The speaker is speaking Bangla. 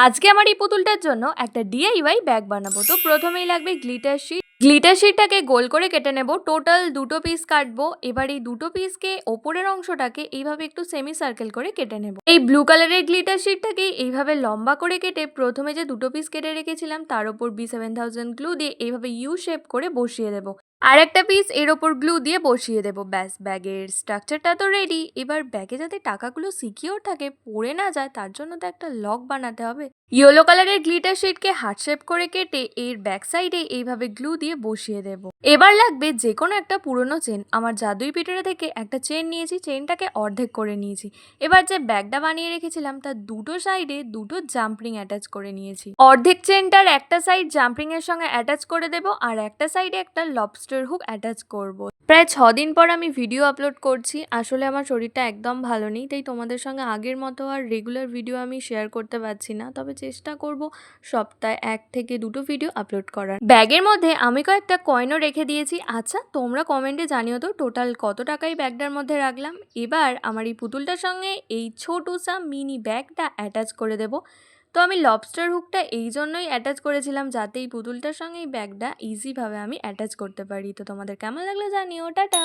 আজকে আমার এই পুতুলটার জন্য একটা ডিআইওয়াই ব্যাগ বানাবো। তো প্রথমেই লাগবে গ্লিটার শিট গ্লিটার শিটটাকে গোল করে কেটে নেব। টোটাল দুটো পিস কাটবো। এবার এই দুটো পিসকে ওপরের অংশটাকে এইভাবে একটু সেমি সার্কেল করে কেটে নেব। এই ব্লু কালারের গ্লিটার শিটটাকে এইভাবে লম্বা করে কেটে প্রথমে যে দুটো পিস কেটে রেখেছিলাম, তার উপর বি সেভেন থাউজেন্ড গ্লু দিয়ে এইভাবে ইউ শেপ করে বসিয়ে দেবো। আর একটা পিস এর ওপর গ্লু দিয়ে বসিয়ে দেবো। ব্যাস, ব্যাগের স্ট্রাকচারটা তো রেডি এবার ব্যাগে যাতে টাকাগুলো সিকিওর থাকে, পড়ে না যায়, তার জন্য তো একটা লক বানাতে হবে। ইয়েলো কালারের গ্লিটার শিটকে হার্ট শেপ করে কেটে এর ব্যাক সাইডে এইভাবে গ্লু দিয়ে বসিয়ে দেব। এবার লাগবে যে কোনো একটা পুরনো চেন আমার জাদুই পিটারে থেকে একটা চেন নিয়েছি চেনটাকে অর্ধেক করে নিয়েছি। এবার যে ব্যাগটা বানিয়ে রেখেছিলাম, তার দুটো সাইডে দুটো জাম্পরিং অ্যাটাচ করে নিয়েছি। অর্ধেক চেনটার একটা সাইড জাম্পরিং এর সঙ্গে অ্যাটাচ করে দেব, আর একটা সাইডে একটা লবস্টার হুক অ্যাটাচ করব। প্রায় ছ দিন পর আমি ভিডিও আপলোড করছি। আসলে আমার শরীরটা একদম ভালো নেই, তাই তোমাদের সঙ্গে আগের মতো আর রেগুলার ভিডিও আমি শেয়ার করতে পারছি না। তবে চেষ্টা করব সপ্তাহে এক থেকে দুটো ভিডিও আপলোড করার। ব্যাগের মধ্যে আমি কয়েকটা কয়েনও রেখে দিয়েছি। আচ্ছা তোমরা কমেন্টে জানিও তো টোটাল কত টাকাই ব্যাগটার মধ্যে রাখলাম? এবার আমার এই পুতুলটার সঙ্গে এই ছোটো সা মিনি ব্যাগটা অ্যাটাচ করে দেব। তো আমি লবস্টার হুকটা এই জন্যই অ্যাটাচ করেছিলাম যাতে এই পুতুলটার সঙ্গে এই ব্যাগটা ইজিভাবে আমি অ্যাটাচ করতে পারি। তো তোমাদের কেমন লাগল জানিও। টাটা!